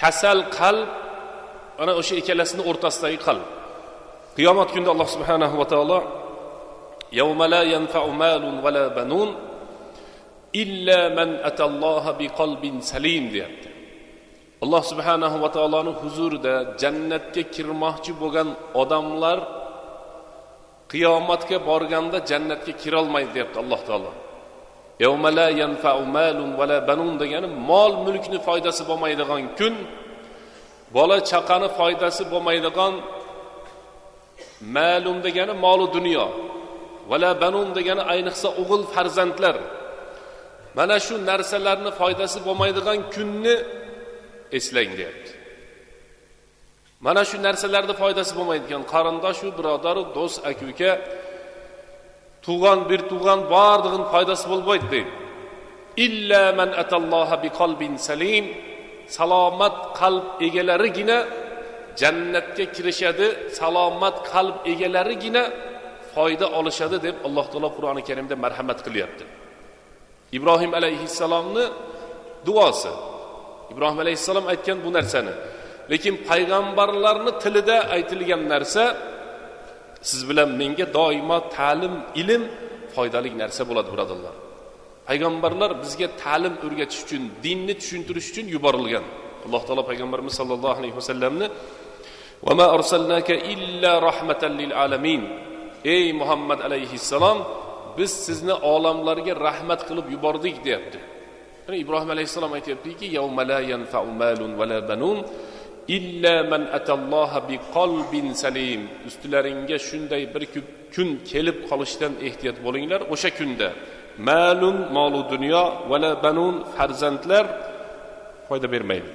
kasal qalb ana o'sha ikkalasini o'rtasidagi qalb qiyomat kunida alloh subhanahu va taolo يوم لا ينفع مال ولا بنون إلا من أتى الله بقلب سليم deyapti alloh subhanahu va taoloni huzurida jannatga kirmoqchi bo'lgan odamlar qiyomatga borganda jannatga kirolmaydi deyapti alloh taolo يوم لا ينفع مال ولا بنون degani mol mulkni foydasi bo'lmaydigan kun bola chaqani foydasi bo'lmaydigan ma'lum degani molu dunyo vala banun degani ayniqsa o'g'il farzandlar mana shu narsalarni foydasi bo'lmaydigan kunni eslang deyapti mana shu narsalarni foydasi bo'lmaydigan qarindoshu birodaru do'st aka uka tug'an bir tug'an bordig'ini foydasi bo'lmaydi deydi illa man atalloha bi qalbin salim salomat qalb egalarigina jannatga kirishadi salomat qalb egalarigina foyda olishadi deb alloh taolo qur'oni karimda marhamat qilyapti ibrohim alayhissalomni duosi ibrohim alayhissalom aytgan bu narsani lekin payg'ambarlarni tilida aytilgan narsa siz bilan menga doimo ta'lim ilm foydali narsa bo'ladi birodarlar. Payg'ambarlar bizga ta'lim o'rgatish uchun dinni tushuntirish uchun yuborilgan. Alloh taolo payg'ambarimiz sollallohu alayhi vasallamni vama arsalnaka illa rahmatan lil ey muhammad alayhissalom biz sizni olamlarga rahmat qilib yubordik deyapti. Ibrohim alayhissalom aytyaptiki illa man atalloha bi qalbin salim. Ustilaringga shunday bir kun kelib qolishdan ehtiyot bo'linglar. O'sha kunda ma'lum molu dunyo vala banun farzandlar foyda bermaydi.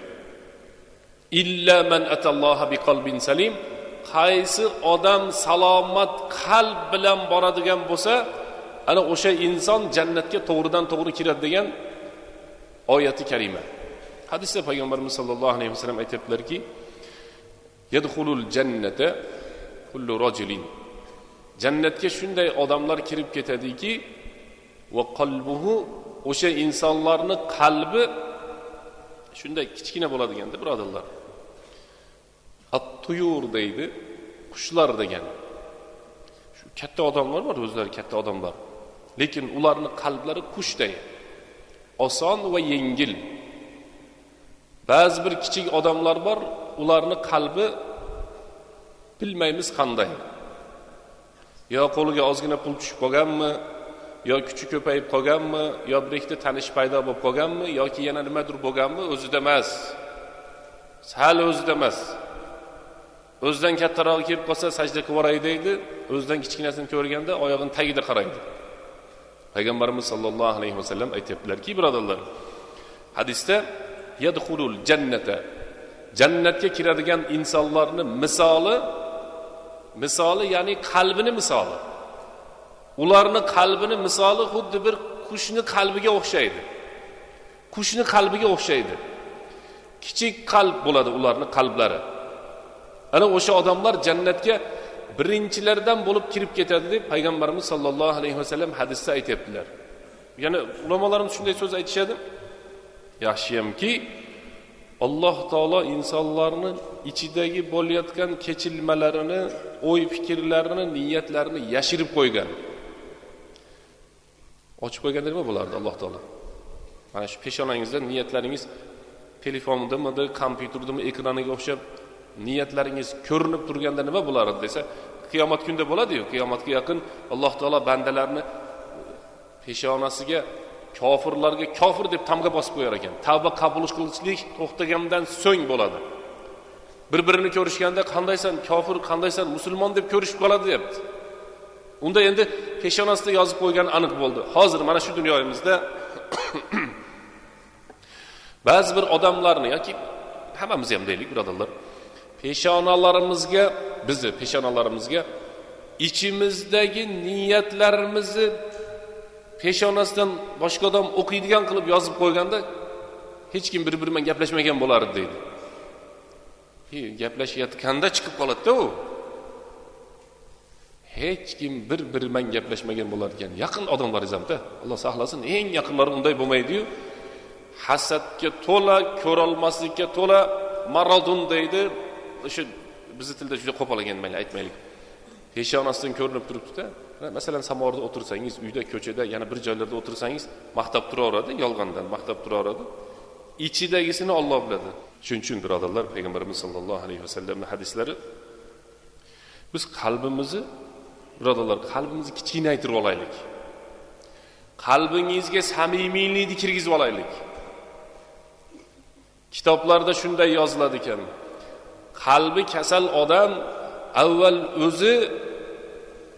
İlla man atalloha bi qalbin salim. Qaysi odam salomat qalb bilan boradigan bo'lsa ana o'sha inson jannatga to'g'ridan to'g'ri kiradi degan oyati karima hadisda payg'ambarimiz sollallohu alayhi vasallam aytyaptilarki yadxulul jannata kullu rojulin jannatga shunday odamlar kirib ketadiki va qalbuhu o'sha insonlarni qalbi shunday kichkina bo'ladiganda birodarlar at tuyur deydi qushlar degan. Shu katta odamlar bor o'zlari katta odamlar. Lekin ularni qalblari qushday oson va yengil ba'zi bir kichik odamlar bor ularni qalbi bilmaymiz qanday yo qo'liga ozgina pul tushib qolganmi yo kuchi ko'payib qolganmi yo bir ikkita tanish paydo bo'lib qolganmi yoki yana nimadir bo'lganmi o'zida emas sal o'zida emas o'zidan kattarog'i kelib qolsa sajda qilib yuboray deydi o'zidan kichkinasini ko'rganda oyog'ini tagida qaraydi payg'ambarimiz sollallohu alayhi vasallam aytyaptilarki birodarlar hadisda yadxulul jannata jannatga kiradigan insonlarni misoli misoli ya'ni qalbini misoli ularni qalbini misoli xuddi bir qushni qalbiga o'xshaydi qushni qalbiga o'xshaydi kichik qalb bo'ladi ularni qalblari ana o'sha odamlar jannatga birinchilardan bo'lib kirib ketadi deb payg'ambarimiz sollallohu alayhi vasallam hadisda aytyaptilar yana ulamolarimiz shunday so'z aytishadi yaxshiyamki alloh taolo insonlarni ichidagi bo'layotgan kechilmalarini o'y fikrlarini niyatlarini yashirib qo'ygan. Ochib qo'yganda nima bo'lardi alloh taolo? Mana shu peshonangizda niyatlaringiz telefondamidi kompyuterdami ekraniga o'xshab niyatlaringiz ko'rinib turganda nima bo'lardi desa qiyomat kunida bo'ladiyu qiyomatga yaqin alloh taolo bandalarni peshonasiga kofirlarga kofir deb tamga bosib qo'yar ekan. Tavba qabul qilishlik to'xtagandan so'ng bo'ladi. Bir birini ko'rishganda qandaysan kofir qandaysan musulmon deb ko'rishib qoladi deyapti. Unda endi peshonasida yozib qo'ygani aniq bo'ldi. Hozir mana shu dunyoyimizda ba'zi bir odamlarni yoki hammamiz ham deylik birodarlar. Peshonalarimizga bizni peshonalarimizga ichimizdagi niyatlarimizni peshonasidan boshqa odam o'qiydigan qilib yozib qo'yganda hech kim bir biri bilan gaplashmagan bo'lardi deydi. Gaplashayotganda chiqib qoladida u. Hech kim bir biri bilan gaplashmagan bo'lar ekan yaqin odamlaringiz hamda alloh saqlasin eng yaqinlari unday bo'lmaydiyu. Hasadga to'la ko'rolmaslikka to'la maradon deydi. O'sha bizni tilda juda qo'polagan mayli aytmaylik. Peshonasidan ko'rinib turibdida masalan samorda o'tirsangiz uyda ko'chada yana bir joylarda o'tirsangiz maqtab turaveradi yolg'ondan maqtab turaveradi ichidagisini olloh biladi shuning uchun birodarlar payg'ambarimiz sollallohu alayhi vasallamni hadislari biz qalbimizni birodarlar qalbimizni kichkinaytirib olaylik qalbingizga samimiylikni kirgizib olaylik kitoblarda shunday yoziladi ekan qalbi kasal odam avval o'zi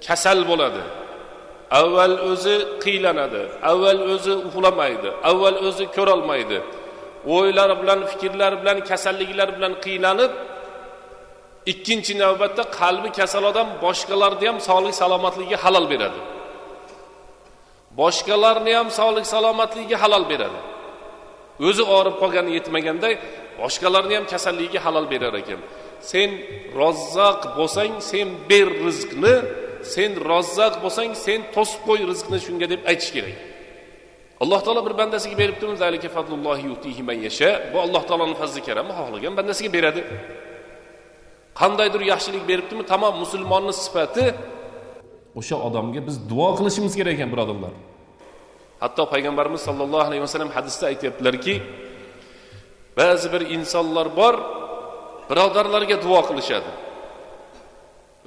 kasal bo'ladi. Avval o'zi qiylanadi avval o'zi uxlamaydi avval o'zi ko'rolmaydi. O'ylari bilan fikrlari bilan kasalliklar bilan qiynalib ikkinchi navbatda qalbi kasal odam boshqalarni ham sog'lik salomatligiga halol beradi. Boshqalarni ham sog'lik salomatligiga halol beradi. O'zi og'rib qolgani yetmaganday boshqalarni ham kasalligiga halol berar ekan. Sen rozzaq bo'lsang sen ber rizqni sen rozzaq bo'lsang sen to'sib qo'y rizqni shunga deb aytish kerak. Alloh taolo bir bandasiga man yasha. Bu alloh taoloni fazli karami xohlagan bandasiga beradi. Qandaydir yaxshilik beribdimi tamom musulmonni sifati o'sha odamga biz duo qilishimiz kerak ekan birodarlar. Hatto payg'ambarimiz sollallohu alayhi vasallam hadisda aytyaptilarki ba'zi bir insonlar bor birodarlarga duo qilishadi.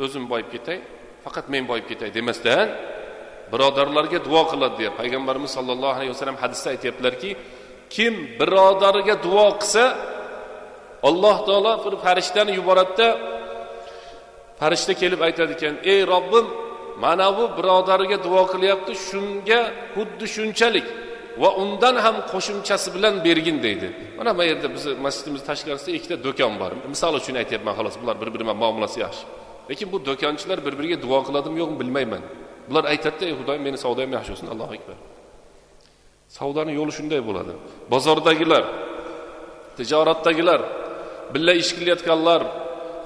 O'zim boyib ketay faqat men boyib ketay demasdan birodarlarga duo qiladi deya payg'ambarimiz sollallohu alayhi vasallam hadisda aytyaptilarki kim birodariga duo qilsa alloh taolo bir farishtani yuboradida farishta kelib aytadi ekan ey robbim mana bu birodariga duo qilyapti shunga xuddi shunchalik va undan ham qo'shimchasi bilan bergin deydi. Mana bu yerda bizni masjidimiz tashqarisida ikkita do'kon bor. Misol uchun aytyapman xolos bular bir biri bilan muomalasi yaxshi lekin bu do'konchilar bir biriga duo qiladimi yo'qmi bilmayman bular aytadida ey xudoyim meni savdoyim yaxshi bo'lsin allohu akbar savdoni yo'li shunday bo'ladi bozordagilar tijoratdagilar birga ish qilayotganlar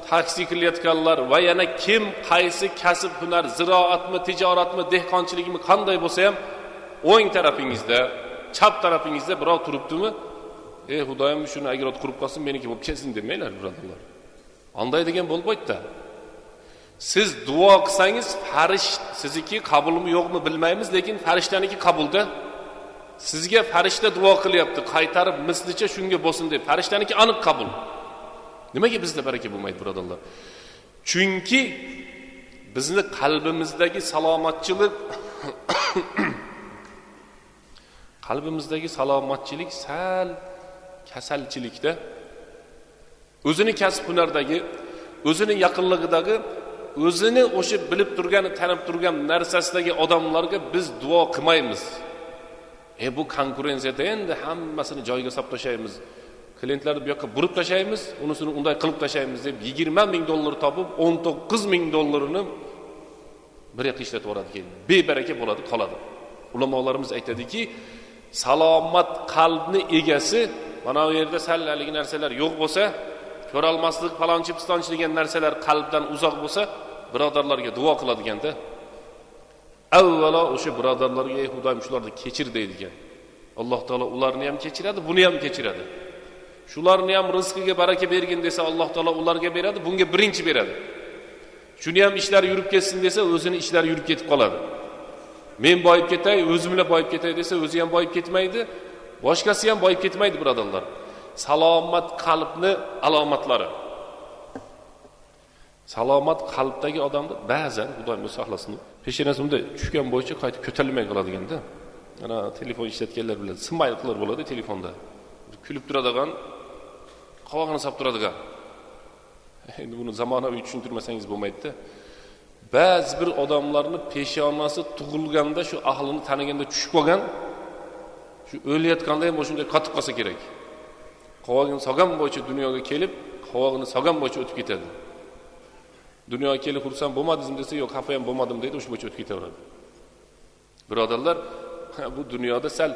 taksi qilayotganlar va yana kim qaysi kasb hunar ziroatmi tijoratmi dehqonchilikmi qanday bo'lsa ham o'ng tarafingizda chap tarafingizda birov turibdimi? Ey xudoyim shuni agar qurib qolsin meniki bo'lib ketsin demanglar birodarlar. Onday degan bo'lmaydida siz duo qilsangiz farish sizniki qabulmi yo'qmi bilmaymiz lekin farishtaniki qabulda sizga farishta duo qilyapti qaytarib mislicha shunga bo'lsin deb farishtaniki aniq qabul nimaga bizda baraka bo'lmaydi birodarlar chunki bizni qalbimizdagi salomatchilik qalbimizdagi salomatchilik sal kasalchilikda o'zini kasb hunardagi o'zini yaqinligidagi o'zini o'sha bilib turgan tanib turgan narsasidagi odamlarga biz duo qilmaymiz. E bu konkurensiyada endi hammasini joyiga solib tashlaymiz. Klientlarni bu yoqqa burib tashlaymiz unisini unday qilib tashlaymiz deb yigirma ming dollar topib o'n to'qqiz ming dollarini bir yoqqa ishlatib yuboradi keyin. Bebaraka bo'ladi qoladi. Ulamolarimiz aytadiki salomat qalbni egasi mana bu yerda sal haligi narsalar yo'q bo'lsa ko'rolmaslik falonchi pistonchi degan narsalar qalbdan uzoq bo'lsa birodarlarga duo qiladiganda avvalo o'sha birodarlarga ey xudoyim shularni kechir deydi ekan alloh taolo ularni ham kechiradi buni ham kechiradi. Shularni ham rizqiga baraka bergin desa alloh taolo ularga beradi bunga birinchi beradi. Shuni ham ishlari yurib ketsin desa o'zini ishlari yurib ketib qoladi. Men boyib ketay o'zim bilan boyib ketay desa o'zi ham boyib ketmaydi boshqasi ham boyib ketmaydi birodarlar salomat qalbni alomatlari salomat qalbdagi odamni ba'zan o'zi saqlasin peshonasi bunday tushgan bo'yicha qaytib ko'tarilmay qoladeganda mana telefon ishlatganlar biladi sinmayliqlar bo'ladi telefonda. Kulib turadigan qovog'ini solib turadigan. Endi buni zamonaviy tushuntirmasangiz bo'lmaydida. Ba'zi bir odamlarni peshonasi tug'ilganda shu ahlini taniganda tushib qolgan shu o'layotganda ham shunday qotib qolsa kerak. Qovog'ini solgan bo'yicha dunyoga kelib qovog'ini solgan bo'yicha o'tib ketadi dunyoga kelib xursand bo'lmadingizmi desa yo'q xafa ham bo'lmadim deydi o'sha bo'yicha o'tib ketaveradi birodarlar bu dunyoda sal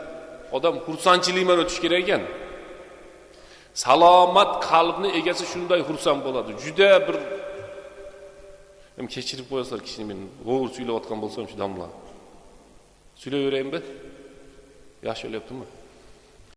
odam xursandchilik bilan o'tishi kerak ekan salomat qalbni egasi shunday xursand bo'ladi juda bir kechirib qo'yasizlar kishini men g'ovur suylayotgan bo'lsam shu damla. Suylayverayinmi yaxshi o'ylayaptimi